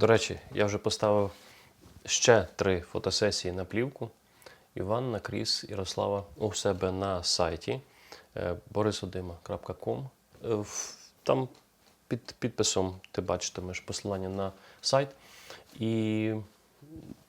До речі, я вже поставив ще три фотосесії на плівку. Іванна, Кріс, Ярослава у себе на сайті е, borisodima.com. Е, Там під підписом ти бачитимеш посилання на сайт. І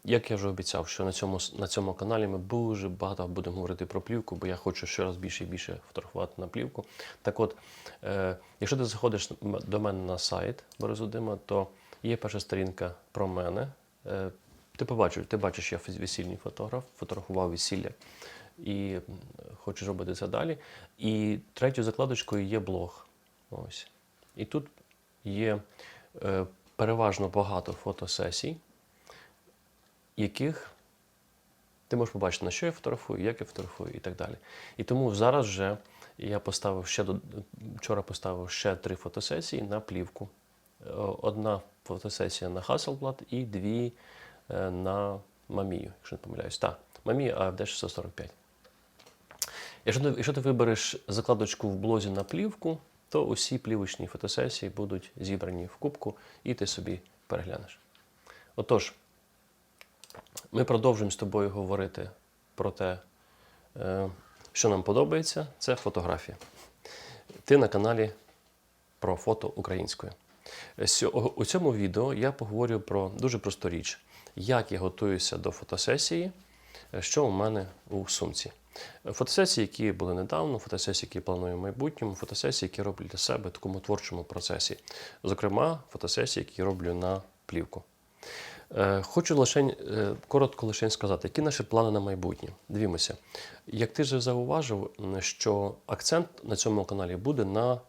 як я вже обіцяв, що на цьому, на цьому каналі ми дуже багато будемо говорити про плівку, бо я хочу ще раз більше і більше фотографувати на плівку. Так от, е, якщо ти заходиш до мене на сайт Борису Дима, то є перша сторінка про мене. Е, ти побачиш, ти бачиш, я весільний фотограф, фотографував весілля і м, хочеш робити це далі. І третьою закладочкою є блог. Ось. І тут є е, переважно багато фотосесій, яких ти можеш побачити, на що я фотографую, як я фотографую і так далі. І тому зараз вже я поставив ще вчора поставив ще три фотосесії на плівку. Е, Одна фотосесія на Hasselblad і дві е, на Мамію, якщо не помиляюсь. Так, Мамія AFD 645. Якщо ти, якщо ти вибереш закладочку в блозі на плівку, то усі плівочні фотосесії будуть зібрані в кубку, і ти собі переглянеш. Отож, ми продовжуємо з тобою говорити про те, е, що нам подобається, це фотографія. Ти на каналі про фото українською. У цьому відео я поговорю про дуже просту річ, як я готуюся до фотосесії, е, що у мене у сумці. Фотосесії, які були недавно, фотосесії, які планую в майбутньому, фотосесії, які роблю для себе в такому творчому процесі. Зокрема, фотосесії, які роблю на плівку. Е, Хочу лише е, коротко лише сказати, які наші плани на майбутнє. Дивімося. Як ти вже зауважив, що акцент на цьому каналі буде на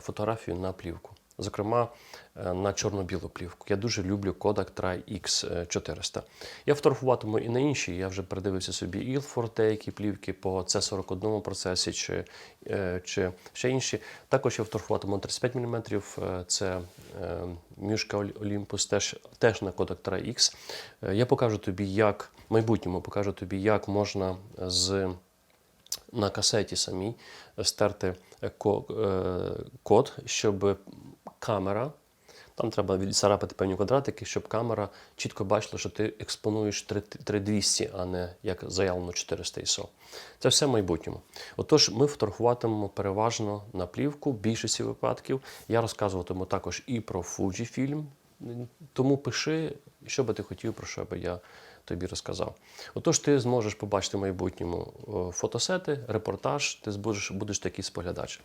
фотографію на плівку. Зокрема, е, на чорно-білу плівку. Я дуже люблю Kodak Tri X400. Я фотографуватиму і на інші. Я вже передивився собі і деякі плівки по C41 процесі чи, е, чи ще інші. Також я фотографуватиму 35 мм. Це е, Мюшка Olympus теж, теж на Kodak Tri X. Я покажу тобі, як в майбутньому покажу тобі, як можна з на касеті самій стерти е, е, код, щоб камера, там треба відцарапати певні квадратики, щоб камера чітко бачила, що ти експонуєш 3200, а не як заявлено 400 ISO. Це все в майбутньому. Отож, ми фотографуватимемо переважно на плівку, в більшості випадків. Я розказуватиму також і про Fujifilm, тому пиши, що би ти хотів, про що би я тобі розказав. Отож, ти зможеш побачити в майбутньому е, фотосети, репортаж, ти будеш, будеш такий споглядач.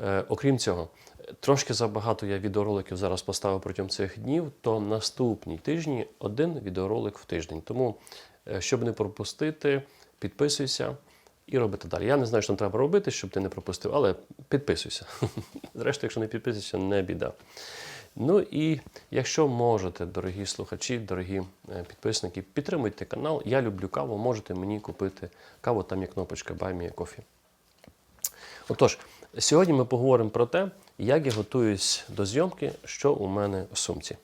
Е, окрім цього, трошки забагато я відеороликів зараз поставив протягом цих днів, то наступні тижні один відеоролик в тиждень. Тому, е, щоб не пропустити, підписуйся. І робити далі. Я не знаю, що там треба робити, щоб ти не пропустив, але підписуйся. Зрештою, якщо не підписуєшся, не біда. Ну і якщо можете, дорогі слухачі, дорогі е, підписники, підтримуйте канал. Я люблю каву, можете мені купити каву, там є кнопочка Buy Me. Отож, сьогодні ми поговоримо про те, як я готуюсь до зйомки, що у мене в сумці.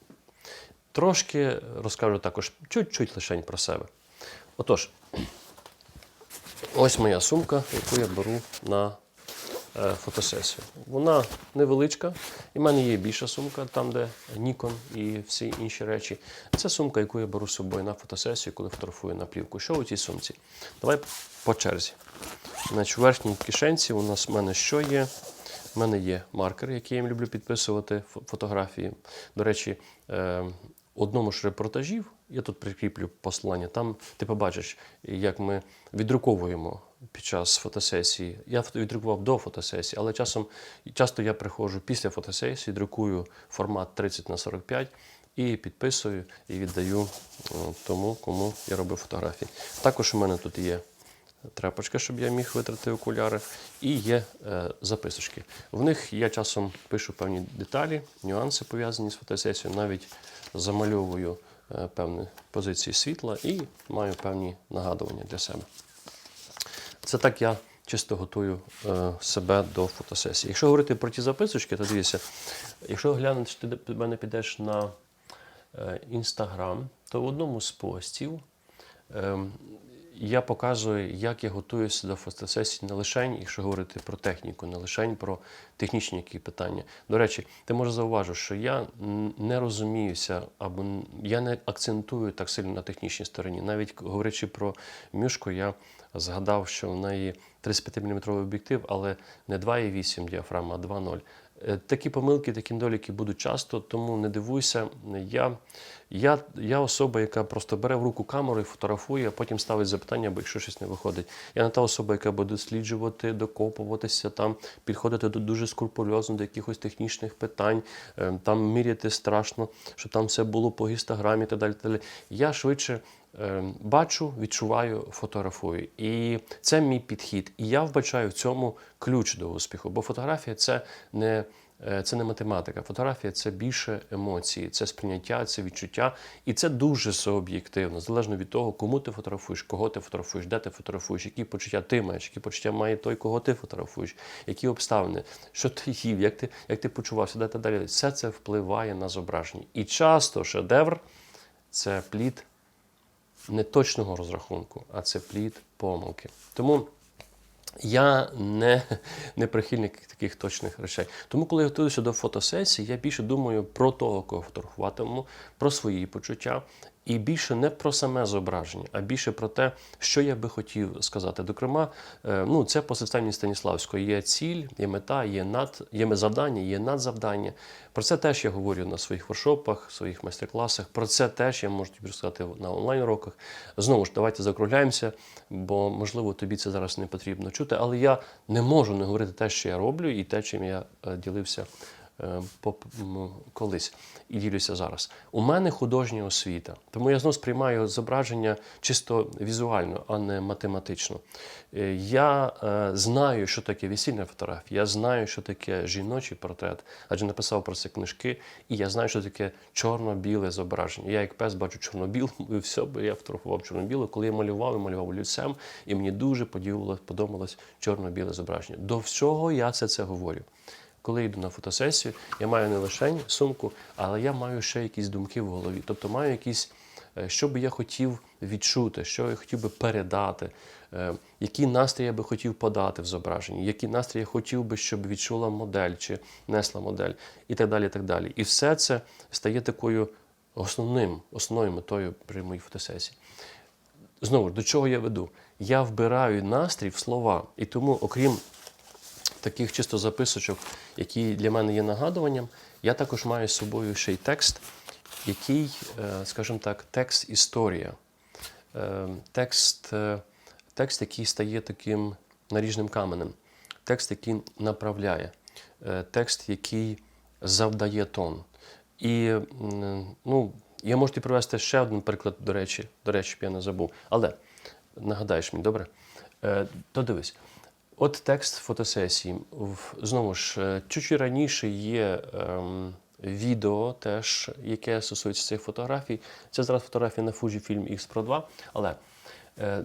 Трошки розкажу також чуть-чуть лишень про себе. Отож, ось моя сумка, яку я беру на фотосесію. Вона невеличка, і в мене є більша сумка, там, де Nikon і всі інші речі. Це сумка, яку я беру з собою на фотосесію, коли фотографую на плівку. Що у цій сумці? Давай по черзі. Значить, у верхній кишенці у нас в мене що є? У мене є маркер, який я люблю підписувати фотографії. До речі, е, одному з репортажів, я тут прикріплю посилання, там ти побачиш, як ми віддруковуємо під час фотосесії. Я віддрукував до фотосесії, але часом, часто я приходжу після фотосесії, друкую формат 30 на 45 і підписую і віддаю е, тому, кому я робив фотографії. Також у мене тут є тряпочка, щоб я міг витрати окуляри, і є е, записочки. В них я часом пишу певні деталі, нюанси пов'язані з фотосесією, навіть замальовую е, певні позиції світла і маю певні нагадування для себе. Це так я чисто готую е, себе до фотосесії. Якщо говорити про ті записочки, то дивіться, якщо глянеш, ти до мене підеш на е, Інстаграм, то в одному з постів ем, я показую, як я готуюся до фотосесії не лише, якщо говорити про техніку, не лише про технічні які питання. До речі, ти може зауважив, що я не розуміюся або я не акцентую так сильно на технічній стороні. Навіть говорячи про мюшку, я згадав, що в неї 35-мм об'єктив, але не 2,8 діафрагма, а 2,0. Е, Такі помилки, такі недоліки будуть часто, тому не дивуйся. Я, я, я особа, яка просто бере в руку камеру і фотографує, а потім ставить запитання, бо якщо щось не виходить. Я не та особа, яка буде досліджувати, докопуватися, там, підходити до, дуже скрупульозно до якихось технічних питань, е, там міряти страшно, щоб там все було по гістограмі і так далі. Я швидше бачу, відчуваю, фотографую. І це мій підхід. І я вбачаю в цьому ключ до успіху, бо фотографія це не. е, Це не математика. Фотографія це більше емоції, це сприйняття, це відчуття. І це дуже суб'єктивно, залежно від того, кому ти фотографуєш, кого ти фотографуєш, де ти фотографуєш, які почуття ти маєш, які почуття має той, кого ти фотографуєш, які обставини, що ти їв, як ти, як ти почувався, де та далі. Все це впливає на зображення. І часто шедевр це плід не точного розрахунку, а це плід помилки. Тому я не, не прихильник таких точних речей. Тому, коли я готуюся до фотосесії, я більше думаю про того, кого фотографуватиму, про свої почуття. І більше не про саме зображення, а більше про те, що я би хотів сказати. Докрема, е, ну це по системі Станіславської. Є ціль, є мета, є над, є завдання, є надзавдання. Про це теж я говорю на своїх воркшопах, своїх майстер-класах. Про це теж я можу тобі розказати на онлайн-уроках. Знову ж, давайте закругляємося, бо можливо тобі це зараз не потрібно чути. Але я не можу не говорити те, що я роблю, і те, чим я е, ділився колись і ділюся зараз. У мене художня освіта, тому я знову сприймаю зображення чисто візуально, а не математично. Е, Я е, знаю, що таке весільна фотографія, я знаю, що таке жіночий портрет, адже написав про це книжки, і я знаю, що таке чорно-біле зображення. Я як пес бачу чорно-біл, і все, я фотографував чорно-біле. Коли я малював, я малював лицем, і мені дуже подобалось чорно-біле зображення. До всього я це, це говорю. Коли йду на фотосесію, я маю не лише сумку, але я маю ще якісь думки в голові. Тобто маю якісь, е, що би я хотів відчути, що я хотів би передати, е, який настрій я би хотів подати в зображенні, який настрій я хотів би, щоб відчула модель чи несла модель, і так далі. І так далі. І все це стає такою основним, основною метою при моїй фотосесії. Знову ж, до чого я веду? Я вбираю настрій в слова. І тому, окрім таких чисто записочок, які для мене є нагадуванням, я також маю з собою ще й текст, який, е, скажімо так, текст історія. Е, Текст, е, текст, який стає таким наріжним каменем, текст, який направляє, текст, який завдає тон. І ну, я можу привести ще один приклад, до речі, до речі, я не забув. Але нагадаєш мені, добре? То дивись. От текст фотосесії. Знову ж, е, чуть-чуть раніше є ем, відео, теж, яке стосується цих фотографій. Це зараз фотографія на Fujifilm X Pro 2. Але е,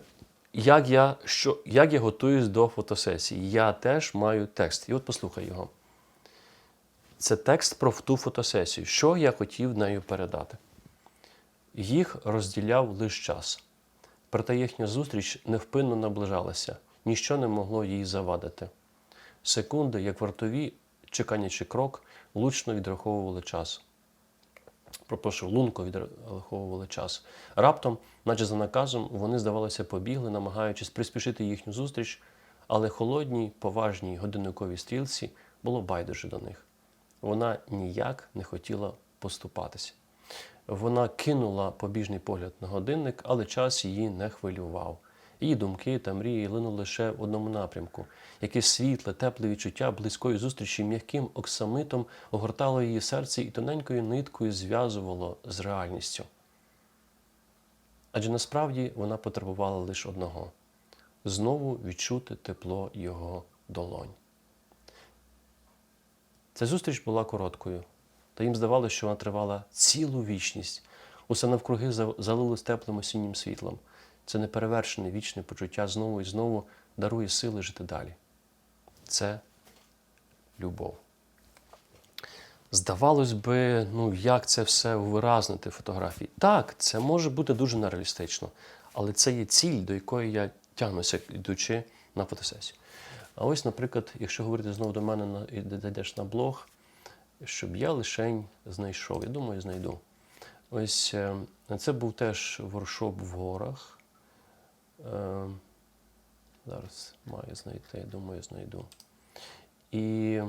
як я, що, як я готуюсь до фотосесії? Я теж маю текст. І от послухай його. Це текст про ту фотосесію. Що я хотів нею передати? Їх розділяв лише час. Проте їхня зустріч невпинно наближалася, ніщо не могло їй завадити. Секунди, як вартові, чеканячи крок, влучно відраховували час. Пропошу, лунко відраховували час. Раптом, наче за наказом, вони, здавалося, побігли, намагаючись приспішити їхню зустріч, але холодній, поважній годинниковій стрілці було байдуже до них. Вона ніяк не хотіла поступатися. Вона кинула побіжний погляд на годинник, але час її не хвилював. Її думки та мрії линули лише в одному напрямку. Якесь світле, тепле відчуття близької зустрічі м'яким оксамитом огортало її серце і тоненькою ниткою зв'язувало з реальністю. Адже насправді вона потребувала лише одного знову відчути тепло його долонь. Ця зустріч була короткою, та їм здавалося, що вона тривала цілу вічність. Усе навкруги залилось теплим осіннім світлом. Це неперевершене вічне почуття знову і знову дарує сили жити далі. Це любов. Здавалось би, ну як це все виразнити в фотографії? Так, це може бути дуже нереалістично. Але це є ціль, до якої я тягнуся, йдучи на фотосесію. А ось, наприклад, якщо говорити знову до мене і де- де йдеш на блог, щоб я лишень знайшов. Я думаю, знайду. Ось е, це був теж воршоп в горах. Е, Зараз маю знайти, я думаю, знайду. І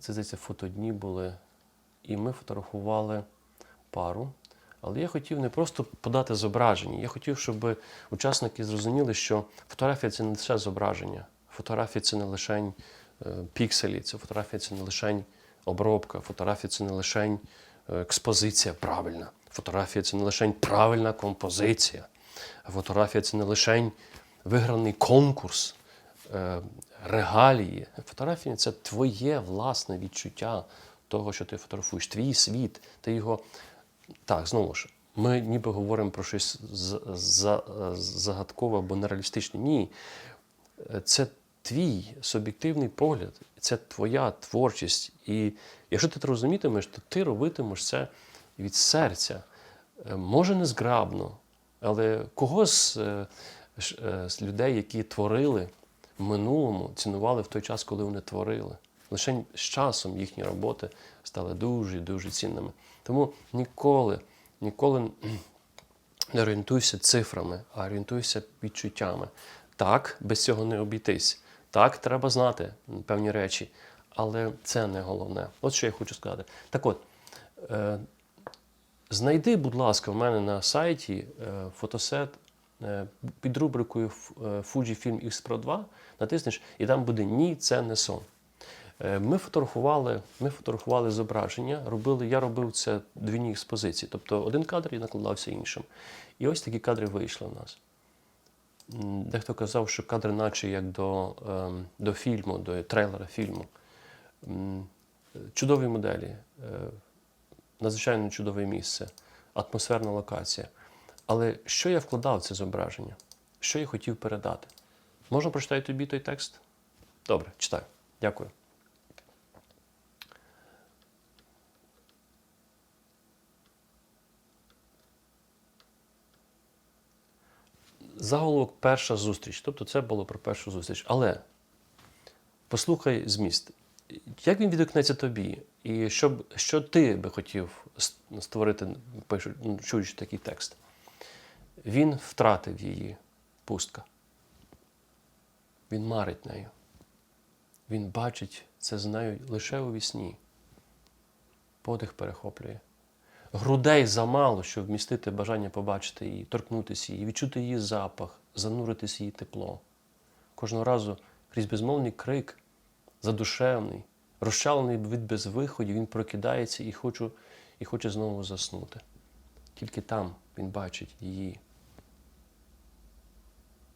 це здається, фотодні були. І ми фотографували пару. Але я хотів не просто подати зображення. Я хотів, щоб учасники зрозуміли, що фотографія це не лише зображення. Фотографія це не лише е, пікселі, це фотографія це не лише обробка, фотографія це не лише експозиція правильна. Фотографія це не лише правильна композиція. Фотографія це не лише виграний конкурс, е, регалії. Фотографія це твоє власне відчуття того, що ти фотографуєш, твій світ. Ти його. Так, знову ж, ми ніби говоримо про щось загадкове або нереалістичне. Ні. Це твій суб'єктивний погляд, це твоя творчість. І якщо ти це розумітимеш, то ти робитимеш це від серця. Е, Може, не зграбно, але кого з, е, е, з людей, які творили в минулому, цінували в той час, коли вони творили. Лише з часом їхні роботи стали дуже дуже цінними. Тому ніколи, ніколи не орієнтуйся цифрами, а орієнтуйся відчуттями. Так, без цього не обійтись. Так, треба знати певні речі, але це не головне. От що я хочу сказати. Так от, е, знайди, будь ласка, в мене на сайті е, фотосет е, під рубрикою Fujifilm X Pro 2, натиснеш, і там буде Ні, це не сон. Е, Ми фотографували, ми фотографували зображення, робили, я робив це двійні експозиції. Тобто один кадр і накладався іншим. І ось такі кадри вийшли в нас. Дехто казав, що кадри наче як до, ем, до фільму, до трейлера фільму. Чудові моделі, надзвичайно чудове місце, атмосферна локація. Але що я вкладав в це зображення? Що я хотів передати? Можна прочитати тобі той текст? Добре, читаю. Дякую. Заголовок перша зустріч. Тобто це було про першу зустріч. Але послухай зміст. Як він відгукнеться тобі? І що, що ти би хотів створити, ну, чуючи такий текст? Він втратив її пустка. Він марить нею. Він бачить це з нею лише у вісні. Подих перехоплює. Грудей замало, щоб вмістити бажання побачити її, торкнутися її, відчути її запах, зануритись її тепло. Кожного разу крізь безмовний крик, задушевний, розчалений від безвиходів, він прокидається і хоче, і хоче знову заснути. Тільки там він бачить її.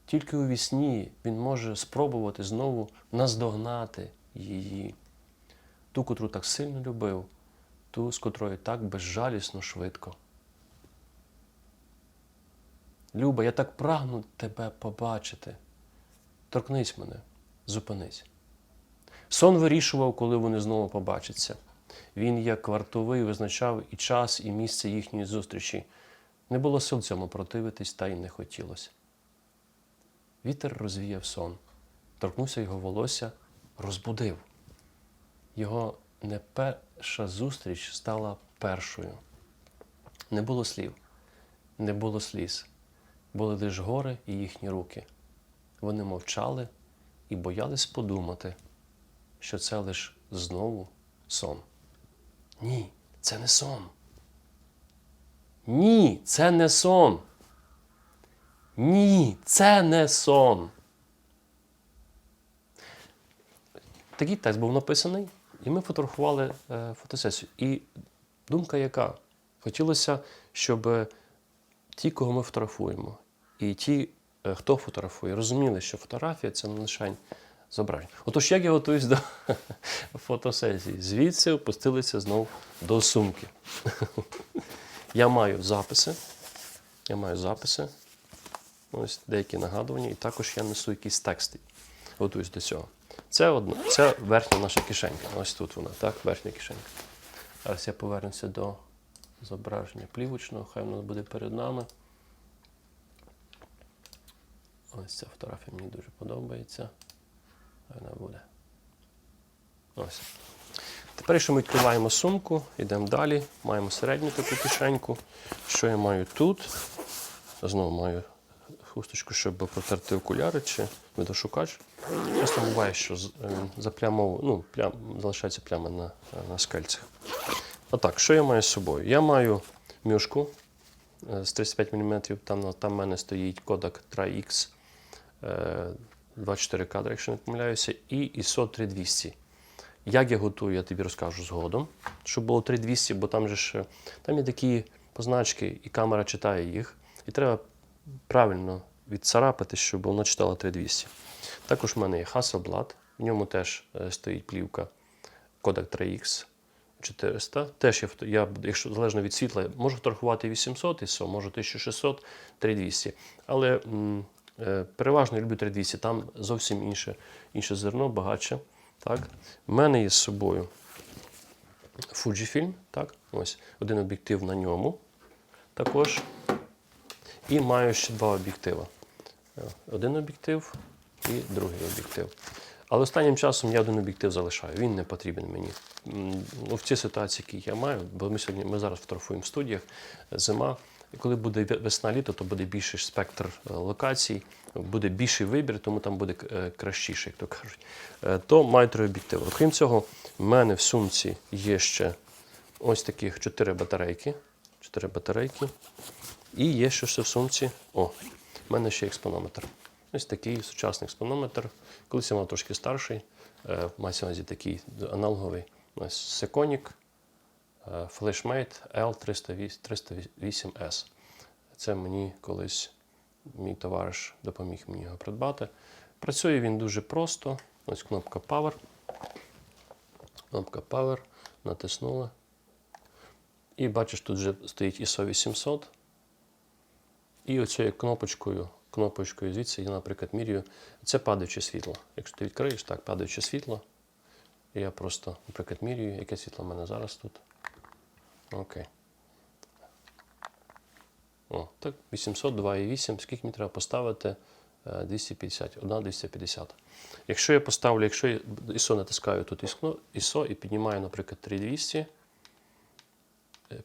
Тільки у вісні він може спробувати знову наздогнати її, ту, котру так сильно любив, ту, з котрою так безжалісно швидко. Люба, я так прагну тебе побачити. Торкнись мене, зупинись. Сон вирішував, коли вони знову побачаться. Він, як вартовий, визначав і час, і місце їхньої зустрічі. Не було сил цьому противитись, та й не хотілося. Вітер розвіяв сон, торкнувся його волосся, розбудив. Його не перша зустріч стала першою. Не було слів, не було сліз, були лише гори і їхні руки. Вони мовчали і боялись подумати, що це лише знову сон. Ні, це не сон. Ні, це не сон. Ні, це не сон. Такий текст був написаний, і ми фотографували е, фотосесію. І думка яка? Хотілося, щоб е, ті, кого ми фотографуємо, і ті, е, хто фотографує, розуміли, що фотографія це не лише зображення. Отож, як я готуюсь до фотосесії? Звідси опустилися знов до сумки. Я маю записи. Я маю записи. Ось деякі нагадування, і також я несу якісь тексти. Готуюсь до цього. Це одна, це верхня наша кишенька. Ось тут вона, так, верхня кишенька. Зараз я повернуся до зображення плівочного, хай воно буде перед нами. Ось ця фотографія мені дуже подобається. Вона буде. Ось. Тепер, якщо ми відкриваємо сумку, йдемо далі. Маємо середню таку кишеньку. Що я маю тут? Знову маю хусточку, щоб протерти окуляри чи видошукач. Часто буває, що з- е, заплямов, ну, плям, залишається пляма на, на скельцях. Отак, що я маю з собою? Я маю мюшку е, з 35 мм, там, в мене стоїть Kodak Tri-X, е, 24 кадри, якщо не помиляюся, і ISO 3200. Як я готую, я тобі розкажу згодом, щоб було 3200, бо там же ж там є такі позначки, і камера читає їх. І треба правильно відцарапати, щоб воно читало 3200. Також в мене є Hasselblad, в ньому теж е, стоїть плівка Kodak 3X 400. Теж я, я, якщо залежно від світла, можу фотографувати 800 ISO, можу 1600, 3200. Але м, переважно я люблю 3200, там зовсім інше, інше зерно, багатше. Так? У мене є з собою Fujifilm, так? Ось один об'єктив на ньому також. І маю ще два об'єктива. Е, Один об'єктив і другий об'єктив. Але останнім часом я один об'єктив залишаю. Він не потрібен мені. Ну, в цій ситуації, які я маю, бо ми сьогодні ми зараз фотографуємо в студіях, зима. Коли буде весна-літо, то буде більший спектр е, локацій, буде більший вибір, тому там буде е, кращіше, як то кажуть. Е, То маю три об'єктиви. Окрім цього, в мене в сумці є ще ось таких чотири батарейки. Чотири батарейки. І є ще в сумці. О, в мене ще експонометр. Ось такий сучасний експонометр. Колись я мав трошки старший. Мається на такий аналоговий. Ось е, FlashMate L308S. Це мені колись мій товариш допоміг мені його придбати. Працює він дуже просто. Ось кнопка Power. Кнопка Power. Натиснули. І бачиш, тут вже стоїть ISO 800. І оцією кнопочкою, кнопочкою звідси я, наприклад, міряю. Це падаюче світло. Якщо ти відкриєш, так, падаюче світло. І я просто, наприклад, міряю, яке світло в мене зараз тут. Окей. О, так, 800, 2,8. Скільки мені треба поставити? Е, 250, 1 250. Якщо я поставлю, якщо я ISO натискаю тут ISO, і піднімаю, наприклад, 3200, е,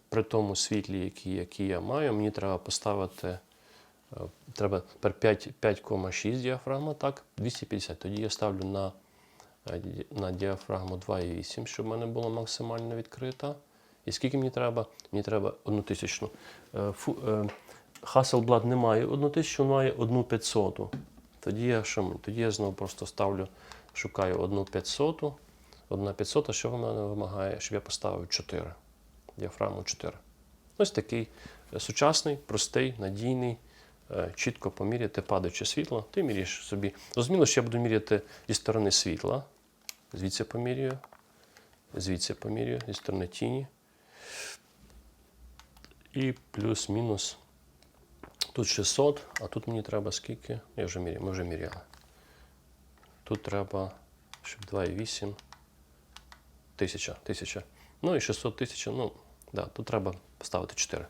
при тому світлі, який, який я маю, мені треба поставити е, треба 5,6 діафрагма, так, 250. Тоді я ставлю на, е, на діафрагму 2,8, щоб в мене була максимально відкрита. І скільки мені треба? Мені треба одну тисячну. Е, е, Hasselblad не має одну тисячу, має одну 500. Тоді я що? Тоді я знову просто ставлю, шукаю одну 500. Одна 500, що вона вимагає, щоб я поставив 4. Діафрагму 4. Ось такий е, сучасний, простий, надійний, чітко поміряти падаюче світло. Ти міряєш собі. Зрозуміло, що я буду міряти зі сторони світла. Звідси помірюю. Звідси помірюю, зі сторони тіні. І плюс-мінус. Тут 600, а тут мені треба скільки? Я вже міряю, ми вже міряли. Тут треба, щоб 2,8. Тисяча, тисяча. Ну і 600 тисяч, ну, да, тут треба поставити 4.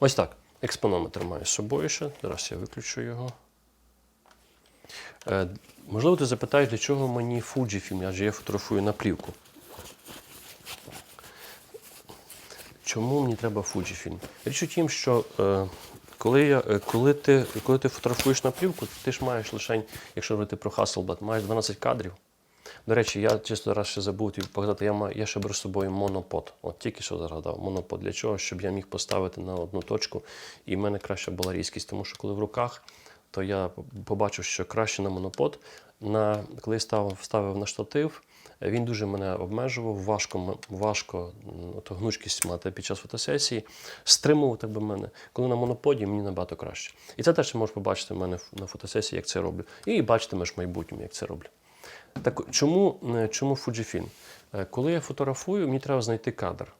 Ось так. Експонометр маю з собою ще. Зараз я виключу його. Е, можливо, ти запитаєш, для чого мені Fujifilm, адже я фотографую на плівку. Чому мені треба Fujifilm? Річ у тім, що е, коли, я, е, коли, ти, коли ти фотографуєш на плівку, ти ж маєш лише, якщо говорити про Hasselblad, маєш 12 кадрів. До речі, я чисто раз ще забув тобі показати, я, маю, я ще беру з собою монопод. От тільки що згадав, монопод. Для чого? Щоб я міг поставити на одну точку, і в мене краща була різкість. Тому що коли в руках, то я побачив, що краще на монопод. На, коли я ставив, ставив на штатив, він дуже мене обмежував, важко, важко от, гнучкість мати під час фотосесії, стримував так би мене. Коли на моноподі мені набагато краще. І це теж ти можеш побачити в мене на фотосесії, як це роблю. І бачитимеш в майбутньому, як це роблю. Так чому, чому Fujifilm? Е, Коли я фотографую, мені треба знайти кадр.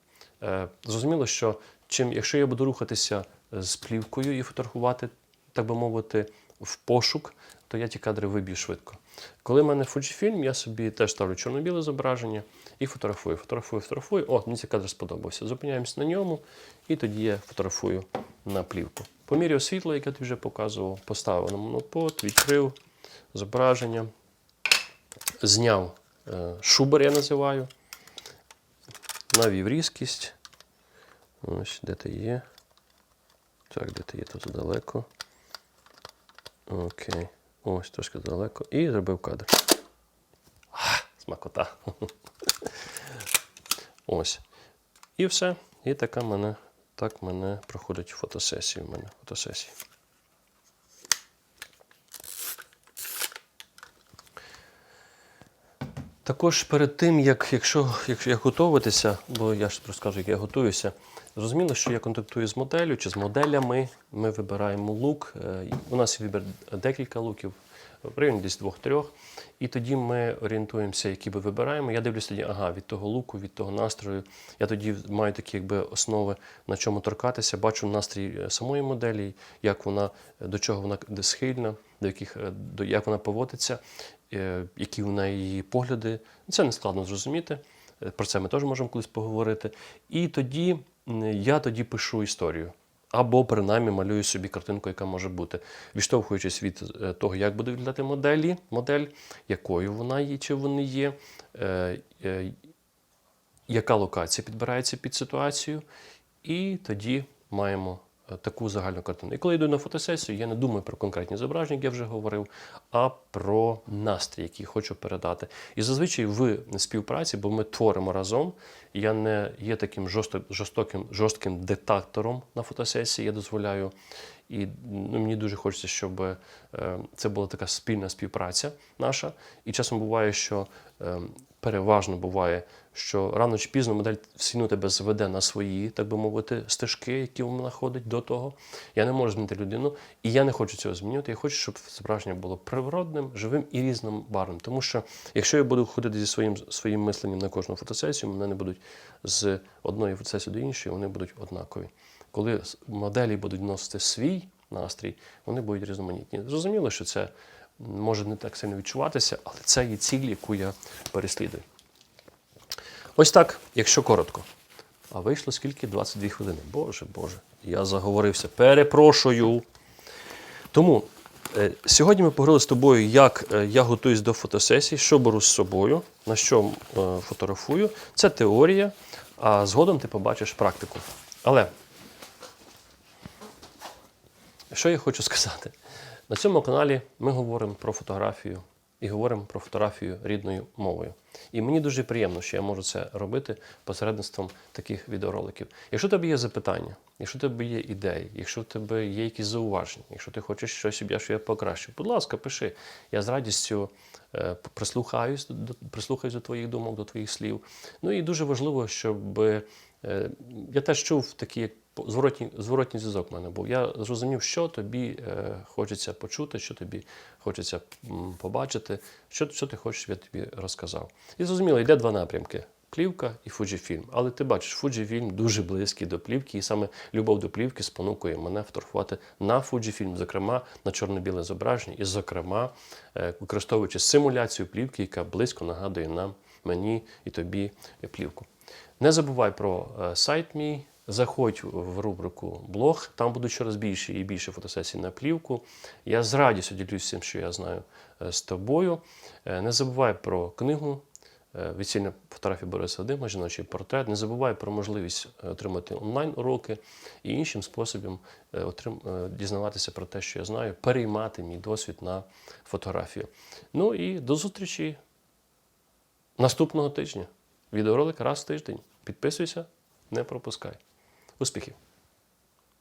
Е, Зрозуміло, що чим, якщо я буду рухатися з плівкою і фотографувати, так би мовити, в пошук, то я ті кадри виб'ю швидко. Коли в мене Fujifilm, я собі теж ставлю чорно-біле зображення і фотографую, фотографую, фотографую. О, мені цей кадр сподобався. Зупиняємося на ньому, і тоді я фотографую на плівку. Поміряв світло, яке тобі вже показував, поставив на монопод, відкрив зображення, зняв е, шубер, я називаю, навів різкість. Ось, де ти є. Так, де ти є тут далеко. Окей. Ось трошки далеко. І зробив кадр. А, смакота. Ось. І все. І така мене, так мене проходить фотосесія. У мене фотосесія. Також перед тим, як, якщо, якщо як готуватися, бо я ж розкажу, як я готуюся, зрозуміло, що я контактую з моделлю чи з моделями. Ми вибираємо лук. Е, У нас є вибір декілька луків, в районі десь двох-трьох. І тоді ми орієнтуємося, які ми вибираємо. Я дивлюся тоді, ага, від того луку, від того настрою. Я тоді маю такі якби основи, на чому торкатися, бачу настрій е, самої моделі, як вона, до чого вона схильна, до яких, е, до, як вона поводиться, е, які в неї її погляди. Це не складно зрозуміти. Е, Про це ми теж можемо колись поговорити. І тоді я тоді пишу історію. Або принаймні малюю собі картинку, яка може бути, відштовхуючись від е, того, як буде виглядати моделі, модель, якою вона є, чи вони є, е, е, яка локація підбирається під ситуацію, і тоді маємо таку загальну картину. І коли йду на фотосесію, я не думаю про конкретні зображення, як я вже говорив, а про настрій, який хочу передати. І зазвичай в співпраці, бо ми творимо разом, я не є таким жорсто- жорстоким, жорстким диктатором на фотосесії. Я дозволяю і ну, мені дуже хочеться, щоб е, це була така спільна співпраця наша. І часом буває, що е, переважно буває, що рано чи пізно модель одно тебе зведе на свої, так би мовити, стежки, які вона ходить до того. Я не можу змінити людину, і я не хочу цього змінювати. Я хочу, щоб зображення було природним, живим і різнобарвним. Тому що якщо я буду ходити зі своїм своїм мисленням на кожну фотосесію, мене не будуть з одної фотосесії до іншої, вони будуть однакові. Коли моделі будуть носити свій настрій, вони будуть різноманітні. Зрозуміло, що це може не так сильно відчуватися, але це є ціль, яку я переслідую. Ось так, якщо коротко. А вийшло скільки? 22 хвилини. Боже, Боже, я заговорився. Перепрошую. Тому е, сьогодні ми поговорили з тобою, як е, я готуюсь до фотосесії, що беру з собою, на що е, фотографую. Це теорія, а згодом ти побачиш практику. Але що я хочу сказати? На цьому каналі ми говоримо про фотографію і говоримо про фотографію рідною мовою. І мені дуже приємно, що я можу це робити посередництвом таких відеороликів. Якщо в тебе є запитання, якщо в тебе є ідеї, якщо в тебе є якісь зауваження, якщо ти хочеш щось, що я покращив, будь ласка, пиши. Я з радістю е, прислухаюсь до, прислухаюсь до твоїх думок, до твоїх слів. Ну і дуже важливо, щоб е, я теж чув такі як зворотній, зворотній зв'язок в мене був. Я зрозумів, що тобі е, хочеться почути, що тобі хочеться побачити, що, що ти хочеш, щоб я тобі розказав. І зрозуміло, йде два напрямки. Плівка і Fujifilm. Але ти бачиш, Fujifilm дуже близький до плівки, і саме любов до плівки спонукує мене фотографувати на Fujifilm, зокрема на чорно-біле зображення, і, зокрема, е, використовуючи симуляцію плівки, яка близько нагадує нам, мені і тобі плівку. Не забувай про е, сайт мій. Заходь в рубрику блог, там будуть щораз більше і більше фотосесій на плівку. Я з радістю ділюсь всім, що я знаю е, з тобою. Е, Не забувай про книгу е, Весільна фотографія Бориса Вадима, жіночий портрет. Не забувай про можливість отримати онлайн-уроки і іншим способом отрим- дізнаватися про те, що я знаю, переймати мій досвід на фотографію. Ну і до зустрічі наступного тижня. Відеоролик раз в тиждень. Підписуйся, не пропускай. Успіхів!